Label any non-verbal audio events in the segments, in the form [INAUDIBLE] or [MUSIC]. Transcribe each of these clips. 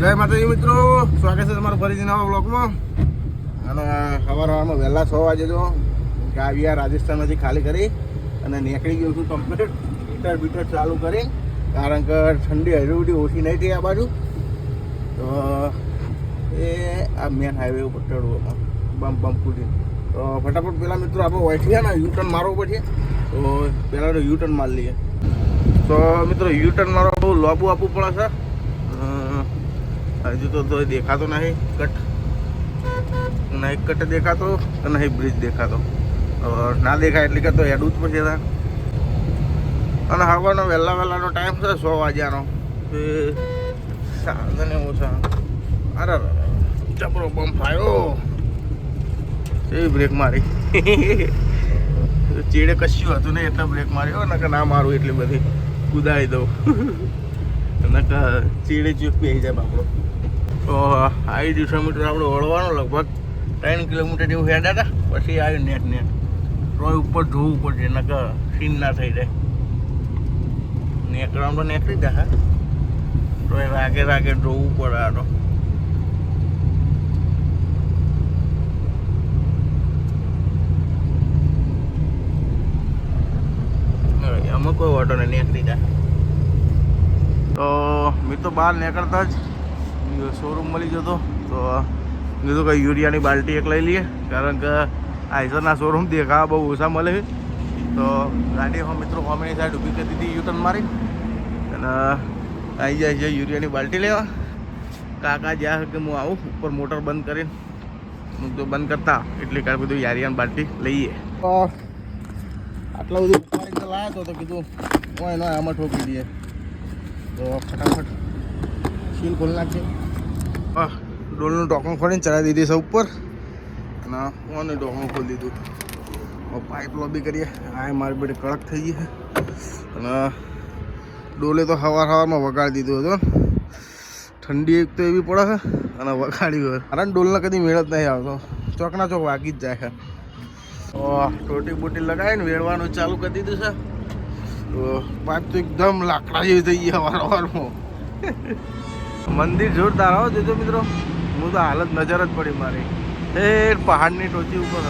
જય માતાજી મિત્રો. સ્વાગત છે તમારું ફરીથી નવા બ્લોકમાં અને સવાર સવારમાં વહેલા છ વાગે જો ગાવિયા રાજસ્થાનમાંથી ખાલી કરી અને નીકળી ગયું છું કમ્પ્લીટ હીટર બીટર ચાલુ કરી. કારણ કે ઠંડી હજુ ઓછી નહીં થઈ આ બાજુ. તો એ આ મેન હાઈવે ઉપર ચડવું બમ બમ કૂદી તો ફટાફટ પેલા મિત્રો આપણે વૈઠીએ ને યુ ટર્ન મારવો પડશે. તો પહેલાં યુ ટર્ન મારી લઈએ. તો મિત્રો યુ ટર્ન મારવા બહુ લોબુ આપવું પડે છે. હજુ તો દેખાતો નહીં, કટ. નહીં કટ દેખાતો અને નહીં બ્રિજ દેખાતો. ના દેખાય એટલે કે તો એડું જ પછી. અને હવાનો વહેલા વહેલાનો ટાઈમ છે સો વાગ્યાનો. એ ને ઓછા અરે ચપરો બમ્પ આવ્યો એ બ્રેક મારી. ચીડે કશ્યું હતું નહીં એટલે બ્રેક માર્યો ને કે ના મારું એટલી બધી. કુદાવી દઉં. નકર ચીડે ચૂક આવી જાય બાપડો. તો આવી કિલોમીટર આપણે વળવાનું લગભગ ત્રણ કિલોમીટર જેવું હેડા હતા પછી આવ્યું નેટ નેટ રોય ઉપર જોવું પડશે, નકર સીન ના થઈ જાય. નેકળામ તો નીકળી જાય રોય રાગે રાગે જોવું પડે આ તો. અમુક કોઈ ઓટો ને નીકળી જાય. તો મેં તો બહાર નીકળતા જ શોરૂમ મળી જતો. તો કીધું કે યુરિયાની બાલ્ટી એક લઈ લઈએ, કારણ કે આઈસરના શોરૂમ દેખાવા બહુ ઓછા મળે તો ગાડી હો મિત્રો હોમેની સાઈડ ઊભી કરી દીધી યુટર્ન મારી. અને આવી જાય છે યુરિયાની બાલ્ટી લેવા. કાકા જ્યાં કે હું આવું, ઉપર મોટર બંધ કરીને. હું તો બંધ કરતા, એટલે કાંઈ બધું યારિયાની બાલ્ટી લઈએ. આટલા બધું ઉપાડીને લાવ્યો હતો તો કીધું હું એનો આમાં ઠોકી દઈએ. તો ફટાફટ સીલ ખોલી નાખીએ હા ડોલનું ઢોકણું ખોલીને ચડાવી દીધી છે ઉપર. અને ઓનું ઢોકણું ખોલી દીધું. પાઇપ લોબી કરીએ. આ મારી બેટે કડક થઈ ગઈ અને ડોલે તો સવાર સવારમાં વગાડી દીધું હતું. ઠંડી એક તો એવી પડે છે અને વગાડી ગયો કારણ ડોલને કદી મેળ જ નહીં આવતો. ચોકના ચોક વાગી જ જાય છે. ટોટી બોટી લગાવીને વેળવાનું ચાલુ કરી દીધું છે. તો પાઇપ તો એકદમ લાકડા જેવી થઈ ગયા વારંવારમાં મંદિર જોરદાર હો, જોજો મિત્રો. હું તો હાલત નજર જ પડી મારી. એ પહાડની ટોચી ઉપર.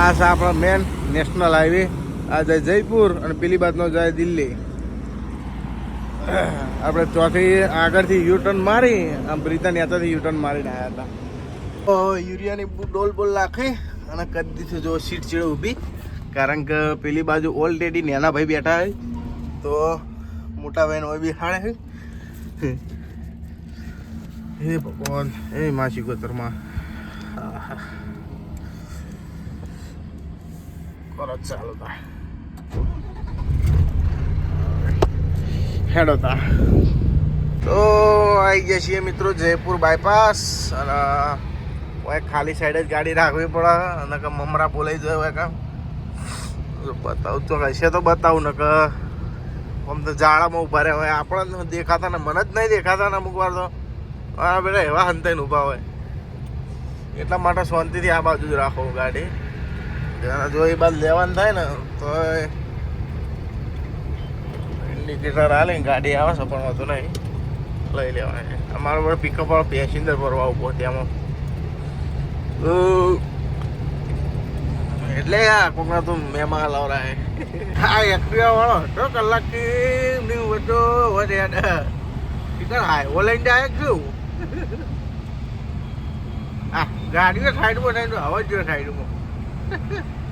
આ છે આપણા મેન નેશનલ હાઈવે આ જાય જયપુર અને પેલી બાજુનો જાય દિલ્હી. આપણે ચોથી આગળથી યુ ટર્ન મારી, આમ બ્રિટન યાત્રાથી યુ ટર્ન મારીને આવ્યા હતા. યુરિયાની ડોલ બોલ નાખી અને કરી દીધું જો સીટ ચીડે ઊભી. કારણ કે પેલી બાજુ ઓલરેડી નાના ભાઈ બેઠા હોય તો મોટા ભાઈને હોય બી હાડે હે ભગવાન હે માસી ગોતરમાં. ચાલો તા. હેડો તા. તો આવી ગયા છીએ મિત્રો જયપુર બાયપાસ અને ખાલી સાઈડ જ ગાડી રાખવી પડે અને કે મમરા બોલાઈ જાય હોય બતાવું તો હશે તો બતાવું ને કે આમ તો જાળામાં ઊભા રહે હોય. આપણને દેખાતા ને મને જ નહીં દેખાતા ને અમુક વાર તો. આ બધા એવા હંતાઈને ઊભા હોય. એટલા માટે શાંતિથી આ બાજુ જ રાખો ગાડી. જો એ બાજુ લેવાનું થાય ને, તો ઇન્ડિકેટર હાલે ગાડી આવે છે, પણ વાંધો નહીં. લઈ લેવાય. અમારો બધો પિકઅપ વાળો પેસેન્જર ભરવા ઊભો ત્યાંમાં એટલે આ કોકના તો મેમાં લાવરાય હા એક્ટિવા વાળો તો કલાકથી ની વટો વધે ટીકર હાય ઓનલાઈન જાય શું? આ ગાડીઓ સાઈડમાં થાય તો હવા જોઈએ સાઈડમાં.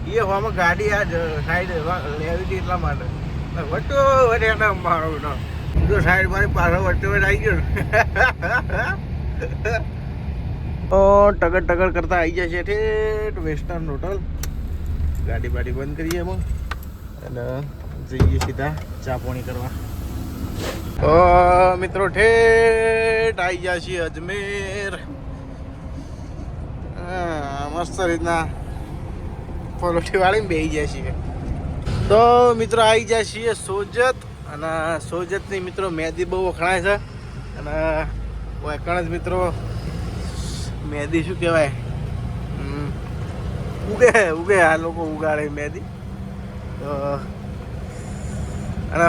એ હવામાં ગાડી આ સાઈડ લેવી હતી એટલા માટે. વટો વધે મારો તો જો સાઈડ મારી પાછળ વચ્ચે વચ્ચે આવી ગયો. તો ટગર ટગર કરતા આવી છે ઠેઠ વેસ્ટર્ન હોટલ ગાડી બાડી બંધ કરીએ એમાં. અને જઈએ સીધા ચા પાણી કરવા. મિત્રો, ઠેઠ આવી ગયા છીએ અજમેર. મસ્ત રીતના પલોઠી વાળીને બેસી જાય છીએ. તો, મિત્રો આવી ગયા છીએ સોજત. અને સોજતની મિત્રો મેદી બહુ વખણાય છે. અને વખણ જ, મિત્રો મેદી શું કહેવાય? ઉગે ઉગે આ લોકો ઉગાડે તો, અને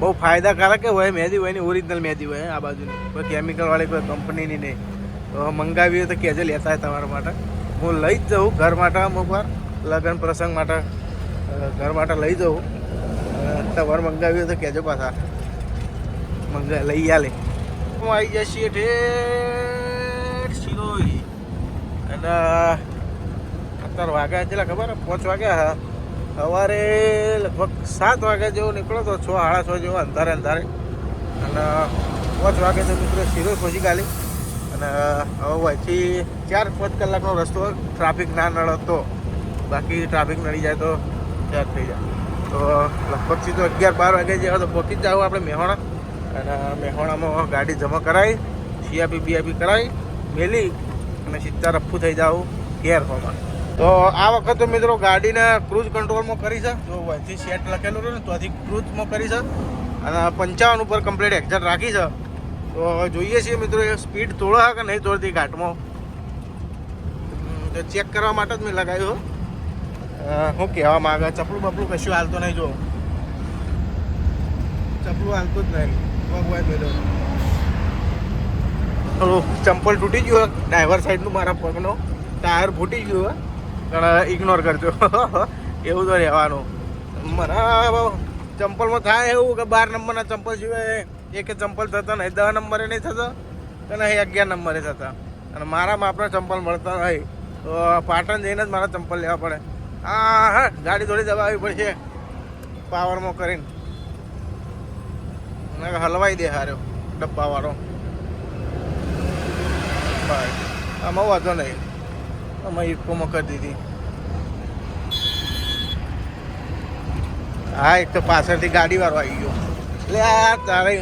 બહુ ફાયદાકારક હોય મહેંદી હોય ને ઓરિજિનલ મહેંદી હોય, આ બાજુની. કોઈ કેમિકલ વાળી કોઈ કંપનીની નહીં. તો મંગાવી હોય તો કહેજો લેતા હોય તમારા માટે. હું લઈ જ જાઉં ઘર માટે અમુક વાર, લગ્ન પ્રસંગ માટે ઘર માટે લઈ જાઉં. તમારે મંગાવી હોય તો કહેજો પાછા. મંગા, લઈ આલે. હું આવી જઈએ ઠેઠ શિરોઈ અને અત્યારે વાગ્યા કેટલા ખબર પાંચ વાગ્યા સવારે લગભગ સાત વાગ્યા જેવો નીકળો તો છ, સાડા છ જેવો અંધારે અંધારે. અને પાંચ વાગે તો મિત્રો શિરોઈ પહોંચી ગાલી. અને હવે અહીંથી ચાર પાંચ કલાકનો રસ્તો ટ્રાફિક ના નડતો બાકી ટ્રાફિક નડી જાય તો ચાર થઈ જાય. તો લગભગ સીધો અગિયાર બાર વાગે જેવા તો પહોંચી જ જાવ આપણે મેહોણા. અને મેહોણામાં ગાડી જમા કરાવી સીઆપી બીઆપી કરાવી, મેલી અને સીધા રફ્ફુ થઈ જાવ ગેર હોમાં. તો આ વખત મિત્રો ગાડીને ક્રૂઝ કંટ્રોલમાં કરી છે. જો અહીંથી સેટ લખેલું રહ્યું ને ત્યાંથી ક્રૂઝમાં કરી છે. અને પંચાવન ઉપર કમ્પ્લીટ એક્ઝેટ રાખી છે. તો જોઈએ છીએ મિત્રો, એ સ્પીડ તોડો કે નહીં તોડતી ઘાટમાં? તો ચેક કરવા માટે જ મેં લગાવ્યું હું. કહેવા માંગે, ચપલું બપલું કશું હાલતો નહીં, જો. ચપલું હાલતું જ નહીં. પગ હોય થોડું ચંપલ તૂટી ગયું ડ્રાઈવર સાઈડનું મારા પગનો. ટાયર ફૂટી ગયું પણ ઇગ્નોર કરજો. [LAUGHS] એવું તો રહેવાનું. મને ચંપલમાં થાય એવું કે બાર નંબરના ચંપલ સિવાય એક ચંપલ થતા નહીં દસ નંબરે નહીં થતા કે નહીં, અગિયાર નંબરે થતા. અને મારા માપના ચંપલ મળતા નહીં. તો પાટણ જઈને જ મારા ચંપલ લેવા પડે. હા હા, ગાડી થોડી દબાવવી પડશે. પાવરમાં કરીને. મને હલવાઈ દે હાર્યો ડબ્બાવાળો. આમાં વાંધો નહીં. આમાં ઇકોમાં કરી દીધી. હા, એક તો પાછળથી ગાડી વાળો આવી ગયો. એટલે આ તારે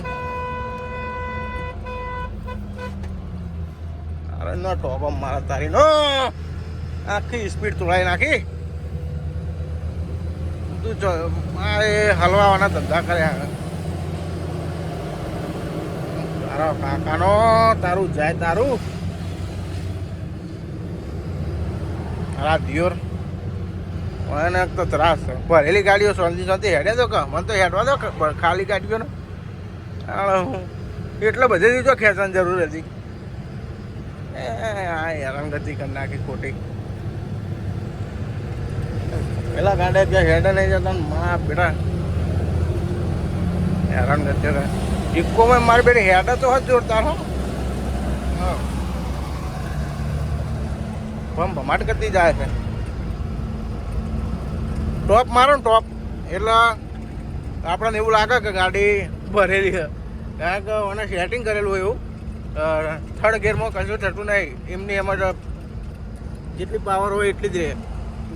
તારે ન ટોપ મારા તારી નો. આખી સ્પીડ તોડાઈ નાખી. તું જો, મારે એ હલવાવાના ધંધા કર્યા તારા કાકાનો, તારું જાય તારું. આ દિયોર મને તો ત્રાસ ભરેલી ગાડીઓ શાંતિ શાંતિ હેડે તો કે. મને તો હેડવા દો ખાલી ગાડીઓ ને. હું. એટલે બધેથી તો ખેંચવાની જરૂર હતી. એ, આ હેરાનગતિ કરી નાખી ખોટી. પેલા ગાડે ત્યાં હેડે નહીં જતા મા બેટા હેરાનગતિ કરે. ઇકોમાં મારી બેટી હેડે તો હજ જોરદાર હો. હા. ભમ ભમાટ કરતી જાય છે. ટોપ મારો ને ટોપ. એટલે આપણને એવું લાગે કે ગાડી ભરેલી છે. કારણ કે મને સેટિંગ કરેલું હોય એવું. થર્ડ ગેરમાં કશું થતું નહીં. એમની એમાં જ જેટલી પાવર હોય એટલી જ રહે.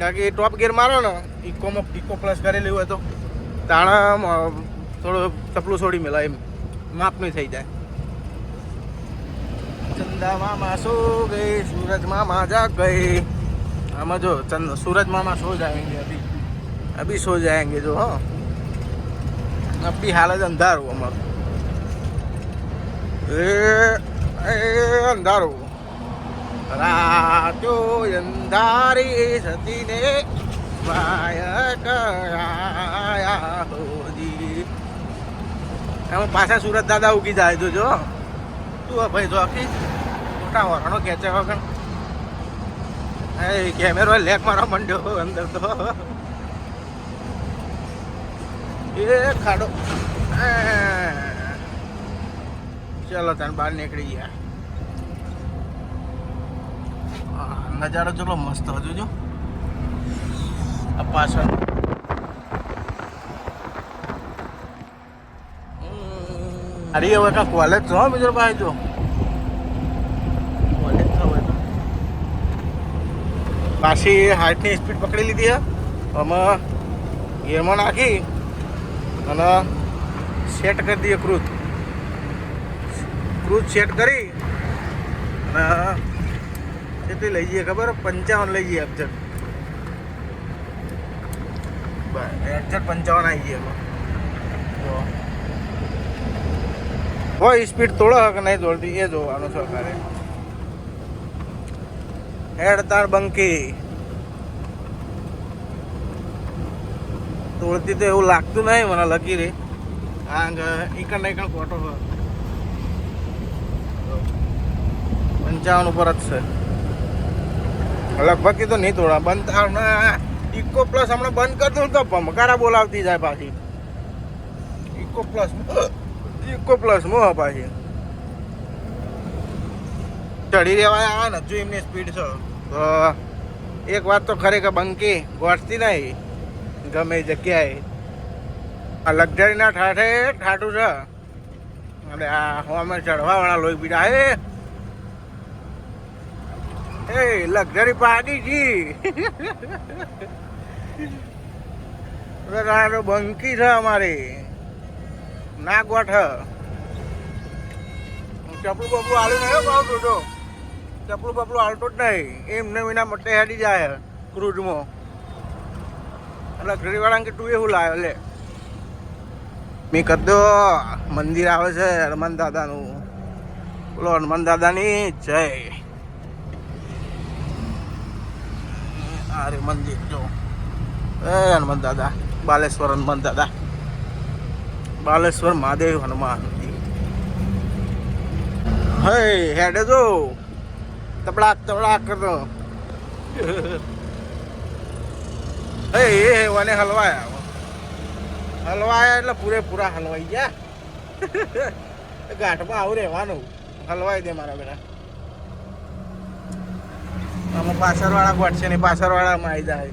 કારણ કે ટોપ ગેર મારો ને ઇકોમાં ઇકો પ્લસ કરેલી હોય તો તાણા થોડું ચપલું છોડી મેલા એમ. માપની થઈ જાય. અમદાવાદ માસો ગઈ, સૂરજમાં માજા ગઈ. આમાં જો ચંદ, સૂરજમાં માં સો આવેંગે અભી. અભી સો આવેંગે જો, હા. અભી હાલત અંધારું અમારું. એ અંધારું. રાતો અંધારી સતીને માયા કરાયા હોદી એમાં પાછા સુરત દાદા ઉગી જાય તો જો. તું ભાઈ, જો આખી? મોટા વરણો ખેંચે વગર કેમેરો લેક મારા મંડ્યો અંદર તો. એ ખાડો. ચાલો તને બહાર નીકળી ગયા. નજારો ચલો મસ્ત હજુ જો આ પાછળ. અરે, હવે કાં કોલેજ છો મિત્રો ભાઈ જો કોલેજ છો હવે તો. પાછી હાઈટની સ્પીડ પકડી લીધી હે. આમાં ગેરમાં નાખી અને સેટ કરી દઈએ ક્રૂઝ ક્રૂઝ સેટ કરી અને કેટલી લઈ જઈએ ખબર? પંચાવન લઈ જઈએ એક્ઝેક્ટ એક્ઝેક્ટ પંચાવન આવી જઈએ હોય સ્પીડ તોડો કે નહીં દોડતી એ જોવાનું સરકારે. હેડ તાર બંકી. તોડતી તો એવું લાગતું નહીં મને લકી રે આ એકણ ને એકણ કોટો પંચાવન ઉપર જ છે. લગભગ તો નહીં તોડા બંધ ઇકો પ્લસ હમણાં બંધ કરી દઉં તો ભમકારા બોલાવતી જાય પાછી. ઇકો પ્લસ ઇકો પ્લસ મો પાછી. ચડી રહેવાય આવે ને, હજુ એમની સ્પીડ છે. તો એક વાત તો ખરેખર બંકી ગોઠતી નહીં, ગમે જગ્યાએ. આ લક્ઝરીના ઠાઠે ઠાઠું છે. અને આ હોમે ચડવાવાળા લોહી પીડા હે. એ લક્ઝરી પાડી જી બંકી છે અમારી. ના ગોઠ. ચપલું બપલું આલુ નહીં ભાવ જોજો ચપલું બપલું હાલતું જ નહીં. એમને વિના મટે હેડી જાય ક્રૂઝમાં. એટલે ઘડીવાળાને કે તું એવું લાવે, લે. મેં કદો મંદિર આવે છે હનુમાન દાદાનું. બોલો, હનુમાન દાદાની જય. અરે મંદિર, જો. એ હનુમાન દાદા, બાલેશ્વર હનુમાન દાદા. બાલેશ્વર મહાદેવ હનુમાન હે, હેડે જો. તબડાક તબડાક કરતો એ એ વને હલવાયા હલવાયા એટલે પૂરેપૂરા હલવાઈ ગયા. ગાંઠમાં આવું રહેવાનું. હલવાઈ દે મારા બેટા. આમાં પાછળવાળા ગોઠશે ને, પાછળવાળામાં આવી જાય.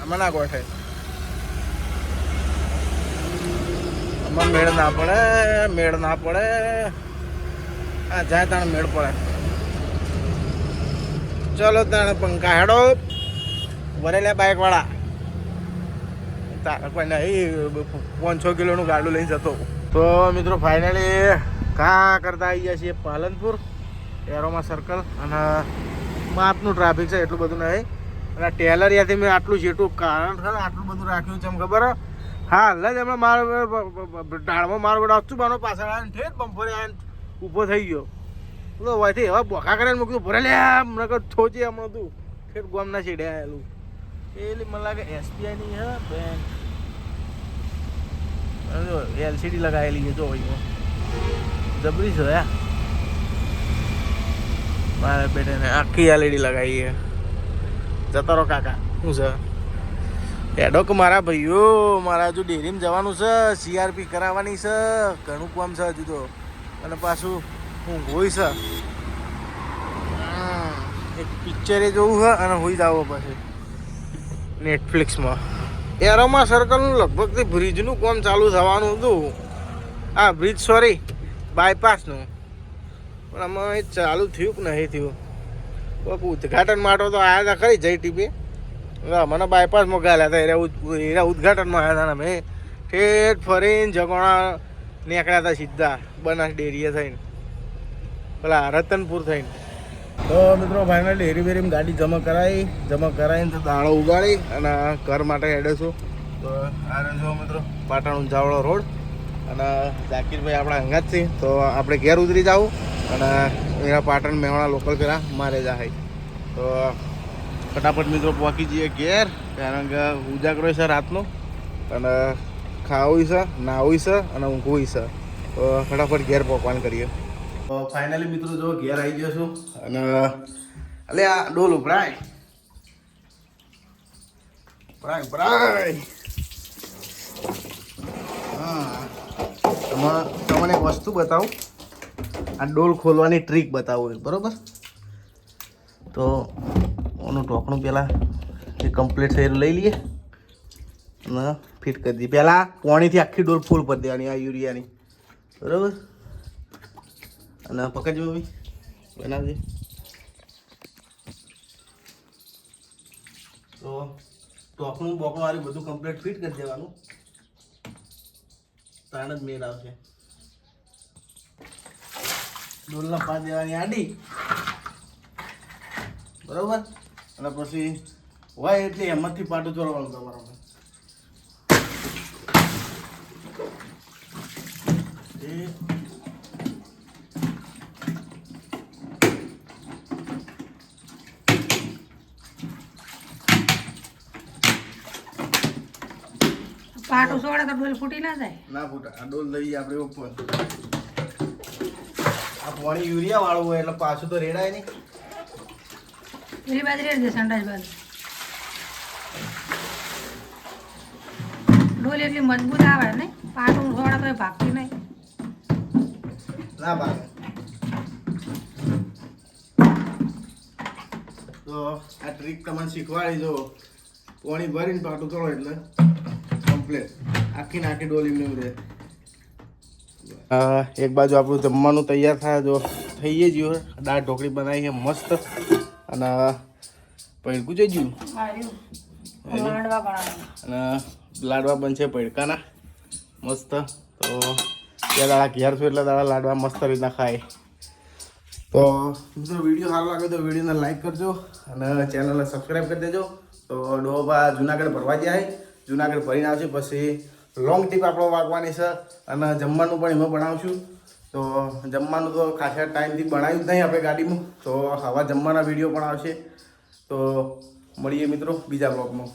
આમાં ના ગોઠે. આમાં મેળ ના પડે, મેળ ના પડે. આ જાય તાણ મેળ પડે. ચલો તાણ પંખા હેડો. ભરેલા બાઇક વાળા તારા નહીં પાંચસો કિલોનું ગાડું લઈને જતો તો મિત્રો ફાઇનલી કા કરતા આવી ગયા છીએ પાલનપુર. એરોમાં સર્કલ અને માપનું ટ્રાફિક છે એટલું બધું નહીં. અને ટેલર યાથી મેં આટલું જેટલું કારણ છે આટલું બધું રાખ્યું છે, એમ ખબર હે? એટલે જ હમણાં મારો ઢાળમાં મારો બેટા અચું બાનો પાછળ આવીને ઠેર બમ્પરે આવીને ઊભો થઈ ગયો. તો વયથી એવા બોખા કરીને મૂક્યું ભરે લે આમ, નકર થોચી હમણાં તું ગોમ ના છેડે આવેલું એટલે મને લાગે એસબીઆઈની હે, બેંક. એલસીડી લગાવેલી છે, જો જબરી છે યા મારા બેટાને આખી એલઈડી લગાવી છે. જતો રહો, કાકા. શું છે? એડો કે મારા ભાઈઓ, મારા હજુ ડેરીમાં જવાનું છે સીઆરપી કરાવવાની છે, ઘણું કામ છે હજુ તો. અને પાછું હું હોય છે એક પિક્ચરે જોવું છે અને હોઈ જાવ પછી. નેટફ્લિક્સમાં એરોમાં સર્કલનું લગભગ તે બ્રિજનું કામ ચાલુ થવાનું હતું. હા બ્રિજ સોરી બાયપાસનું પણ આમાં એ ચાલુ થયું કે નહીં થયું? ઉદઘાટન માટે તો આવ્યા હતા ખરી જઈ ટીપી. મને બાયપાસમાં ગયેલા હતા. એરા ઉદઘાટનમાં આવ્યા હતા ને અમે. ઠેઠ ફરીને જગોણા નીકળ્યા હતા સીધા બનાસ ડેરીએ થઈને. પેલા રતનપુર થઈને. તો મિત્રો ફાઇનલ ડેરી બેરીમાં ગાડી જમા કરાવી જમા કરાવીને તો દાણો ઉગાડી અને ઘર માટે હેડે તો આ જો મિત્રો પાટણ ઉંજાવળો રોડ. અને જાકીરભાઈ આપણા હંગાત છે, તો આપણે ઘેર ઉતરી જાવ અને એના પાટણ મેવાણા લોકલ પેલા મારે જાય તો ફટાફટ મિત્રો પહોંચી જઈએ ઘેર, કારણ કે ઉજાગરો છે રાતનો. અને ખાવું છે નાવું છે અને ઊંઘવું છે. તો ફટાફટ ઘેર પકવાન કરીએ. ફાઇનલી મિત્રો જો ઘેર આવી ગયો છું. અને, અલે આ ડોલ ઉભરાય. ઉભરાય ઉભરાય. હા તમને એક વસ્તુ બતાવું. આ ડોલ ખોલવાની ટ્રીક બતાવું બરોબર? તો ઓનું ઢોકણું પહેલાં જે કમ્પ્લીટ થયેલું લઈ લઈએ. અને ફિટ કરી દઈએ. પહેલાં પોણીથી આખી ડોલ ફૂલ કરી દેવાની, આ યુરિયાની. બરોબર? અને પકડજો મમ્મી બનાવજે. તો ટોકણું બોકણું વાળી બધું કમ્પ્લીટ ફિટ કરી દેવાનું. તાણ જ મેળ આવશે. ડોલના પાંચ દેવાની આડી. બરોબર? અને પછી હોય એટલે એમાંથી પાટું ચોરવાનું તમારે એ પાટું સોડે તો ડોલ ફૂટી ના જાય. ના ફૂટા. આ ડોલ લઈ આપણે ઉપર. આ પાણી યુરિયા વાળું હોય એટલે પાછું તો રેડાય નહીં. પેલી બાજુ રેડ દે સંડાસ બાજુ. ડોલ એટલી મજબૂત આવે ને પાટું સોડે તો ભાગતી નહીં. ના ભાગે. તો આ ટ્રીક તમને શીખવાડી જો પાણી ભરીને પાટું કરો એટલે. કમ્પ્લીટ આખી નાખી ડોલી ને રહે. એક બાજુ આપણું જમવાનું તૈયાર થાય જો થઈ ગયું દાળ ઢોકળી બનાવી છે મસ્ત. અને પૈડકું જઈ ગયું? અને લાડવા બનશે પૈડકાના મસ્ત. તો ત્યાં દાડા ઘેર છું એટલે દાડા લાડવા મસ્ત રીતના ખાય. તો મિત્રો વીડિયો સારો લાગે તો વિડીયોને લાઈક કરજો અને ચેનલને સબસ્ક્રાઈબ કરી દેજો. તો ડોબા જુનાગઢ ભરવા જાય. જુનાગઢ ભરીને આવશે. પછી લોંગ ટ્રીપ આપણો વાગવાની છે અને જમવાનું પણ એમાં બનાવશું. તો જમવાનું તો ખાસા ટાઈમથી બનાવ્યું જ નહીં આપણે ગાડીમાં. તો આવા જમવાના વીડિયો પણ આવશે. તો મળીએ મિત્રો બીજા બ્લોગમાં